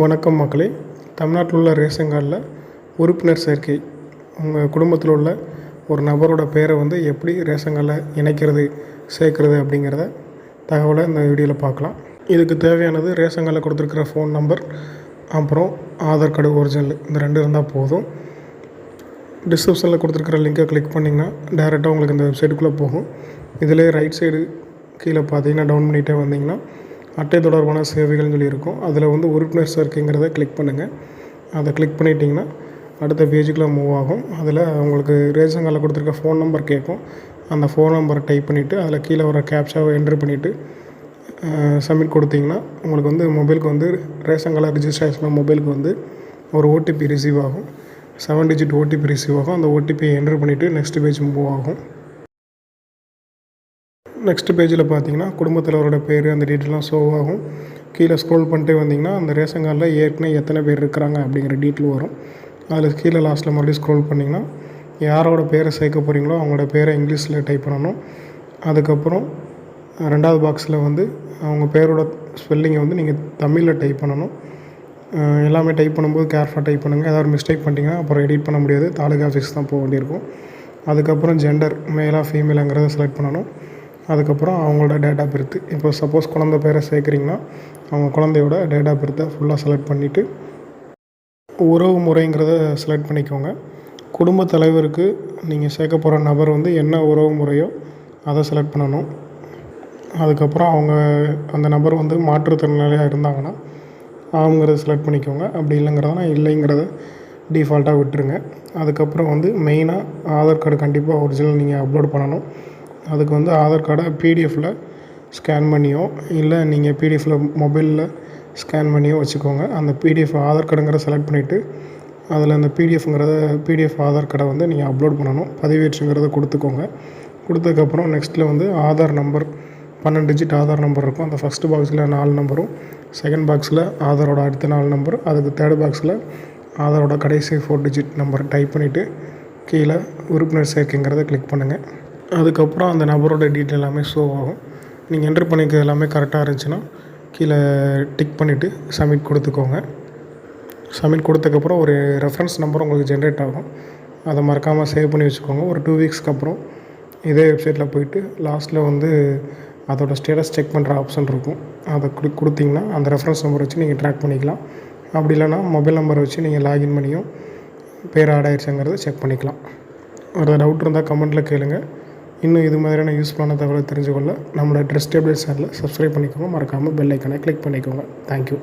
வணக்கம் மக்களே. தமிழ்நாட்டில் உள்ள ரேஷன் கார்டில் உறுப்பினர் சேர்க்கை உங்கள் குடும்பத்தில் உள்ள ஒரு நபரோட பேரை வந்து எப்படி ரேஷன் கார்டில் இணைக்கிறது சேர்க்குறது அப்படிங்கிறத தகவலை இந்த வீடியோவில் பார்க்கலாம். இதுக்கு தேவையானது ரேஷன் கார்டில் கொடுத்துருக்குற ஃபோன் நம்பர் அப்புறம் ஆதார் கார்டு ஒரிஜினல் இந்த ரெண்டு இருந்தால் போதும். டிஸ்கிரிப்ஷனில் கொடுத்துருக்குற லிங்கை கிளிக் பண்ணிங்கன்னா டேரெக்டாக உங்களுக்கு இந்த வெப்சைட்டுக்குள்ளே போகும். இதிலே ரைட் சைடு கீழே பார்த்தீங்கன்னா டவுன் பண்ணிகிட்டே வந்தீங்கன்னா அட்டை தொடர்பான சேவைகள்னு சொல்லி இருக்கும் அதில் வந்து உறுப்பினர் சேர்க்கைங்கிறத கிளிக் பண்ணுங்கள் அதை கிளிக் பண்ணிட்டீங்கன்னா அடுத்த பேஜுக்குள்ளே மூவ் ஆகும். அதில் உங்களுக்கு ரேஷன் கார்டில் கொடுத்துருக்க ஃபோன் நம்பர் கேட்கும். அந்த ஃபோன் நம்பரை டைப் பண்ணிவிட்டு அதில் கீழே வர கேப்ஷாவை என்ட்ரு பண்ணிவிட்டு சப்மிட் கொடுத்தீங்கன்னா உங்களுக்கு வந்து மொபைலுக்கு வந்து ரேஷன் கார்டில் ரிஜிஸ்ட்ரேஷன் மொபைலுக்கு வந்து ஒரு ஓடிபி ரிசீவ் ஆகும். செவன் டிஜிட் ஓடிபி ரிசீவ் ஆகும். அந்த ஓடிபியை என்ட்ரு பண்ணிவிட்டு நெக்ஸ்ட் பேஜ் மூவ் ஆகும். நெக்ஸ்ட் பேஜில் பார்த்தீங்கன்னா குடும்பத்தலைவரோட பேர் அந்த டீட்டெயிலாம் ஷோ ஆகும். கீழே ஸ்க்ரோல் பண்ணிட்டே வந்தீங்கன்னா அந்த ரேஷன் கார்டில் ஏற்கனவே எத்தனை பேர் இருக்கிறாங்க அப்படிங்கிற டீட்டெயில் வரும். அதில் கீழே லாஸ்ட்டில் மறுபடியும் ஸ்க்ரோல் பண்ணிங்கன்னா யாரோட பேரை சேர்க்க போகிறீங்களோ அவங்களோட பேரை இங்கிலீஷில் டைப் பண்ணணும். அதுக்கப்புறம் ரெண்டாவது பாக்ஸில் வந்து அவங்க பேரோட ஸ்பெல்லிங்கை வந்து நீங்கள் தமிழில் டைப் பண்ணணும். எல்லாமே டைப் பண்ணும்போது கேர்ஃபுல்லாக டைப் பண்ணுங்கள் ஏதாவது மிஸ்டேக் பண்ணிட்டீங்கன்னா அப்புறம் எடிட் பண்ண முடியாது. தாலுகா ஆஃபீஸ் தான் போக வேண்டியிருக்கும். அதுக்கப்புறம் ஜெண்டர் மேலாக ஃபீமேலாங்கிறத செலக்ட் பண்ணணும். அதுக்கப்புறம் அவங்களோட டேட் ஆஃப் பர்த் இப்போ சப்போஸ் குழந்த பேரை சேர்க்குறீங்கன்னா அவங்க குழந்தையோட டேட் ஆஃப் பர்த்தை ஃபுல்லாக செலக்ட் பண்ணிவிட்டு உறவு முறைங்கிறத செலக்ட் பண்ணிக்கோங்க. குடும்ப தலைவருக்கு நீங்கள் சேர்க்க போகிற நபர் வந்து என்ன உறவு முறையோ அதை செலக்ட் பண்ணணும். அதுக்கப்புறம் அவங்க அந்த நபர் வந்து மாற்றுத்திறனாளியாக இருந்தாங்கன்னா அவங்கிறத செலக்ட் பண்ணிக்கோங்க. அப்படி இல்லைங்கிறதுனா இல்லைங்கிறத டிஃபால்ட்டாக விட்டுருங்க. அதுக்கப்புறம் வந்து மெயினாக ஆதார் கார்டு கண்டிப்பாக ஒரிஜினல் நீங்கள் அப்லோட் பண்ணணும். அதுக்கு வந்து ஆதார் கார்டை பிடிஎஃப்பில் ஸ்கேன் பண்ணியோ இல்லை நீங்கள் பிடிஎஃப்பில் மொபைலில் ஸ்கேன் பண்ணியோ வச்சுக்கோங்க. அந்த பிடிஎஃப் ஆதார் கார்டுங்கிறத செலக்ட் பண்ணிவிட்டு அதில் அந்த பிடிஎஃப்ங்கிறத பிடிஎஃப் ஆதார் கார்டை வந்து நீங்கள் அப்லோட் பண்ணணும். பதிவேற்றுங்கிறத கொடுத்துக்கோங்க. கொடுத்ததுக்கப்புறம் நெக்ஸ்ட்டில் வந்து ஆதார் நம்பர் பன்னெண்டு டிஜிட் ஆதார் நம்பர் இருக்கும். அந்த ஃபஸ்ட்டு பாக்ஸில் நாலு நம்பரும் செகண்ட் பாக்ஸில் ஆதாரோட அடுத்த நாலு நம்பர் அதுக்கு தேர்ட் பாக்ஸில் ஆதாரோட கடைசி ஃபோர் டிஜிட் நம்பர் டைப் பண்ணிவிட்டு கீழே உறுப்பினர் சேர்க்கைங்கிறத கிளிக் பண்ணுங்கள் அதுக்கப்புறம் அந்த நபரோட டீட்டெயில் எல்லாமே ஷோ ஆகும். நீங்கள் என்ட்ரு பண்ணிக்கிறது எல்லாமே கரெக்டாக இருந்துச்சுன்னா கீழே டிக் பண்ணிவிட்டு சப்மிட் கொடுத்துக்கோங்க. சப்மிட் கொடுத்ததுக்கப்புறம் ஒரு ரெஃபரன்ஸ் நம்பர் உங்களுக்கு ஜென்ரேட் ஆகும். அதை மறக்காமல் சேவ் பண்ணி வச்சுக்கோங்க. ஒரு டூ வீக்ஸ்க்கு அப்புறம் இதே வெப்சைட்டில் போயிட்டு லாஸ்ட்டில் வந்து அதோட ஸ்டேட்டஸ் செக் பண்ணுற ஆப்ஷன் இருக்கும். அதை கொடு கொடுத்தீங்கன்னா அந்த ரெஃபரன்ஸ் நம்பர் வச்சு நீங்கள் ட்ராக் பண்ணிக்கலாம். அப்படி இல்லைன்னா மொபைல் நம்பரை வச்சு நீங்கள் லாகின் பண்ணியும் பேர் ஆட் ஆயிடுச்சுங்கிறத செக் பண்ணிக்கலாம். ஒரு டவுட் இருந்தால் கமெண்ட்டில் கேளுங்கள் இன்னும் இது மாதிரியான யூஸ்ஃபுல்லான தகவலை தெரிஞ்சுக்கொள்ள நம்மளோட ட்ரெஸ் டேபிள் சேனலை சப்ஸ்கிரைப் பண்ணிக்கோங்க. மறக்காமல் பெல் ஐக்கனை கிளிக் பண்ணிக்கோங்க. தேங்க்யூ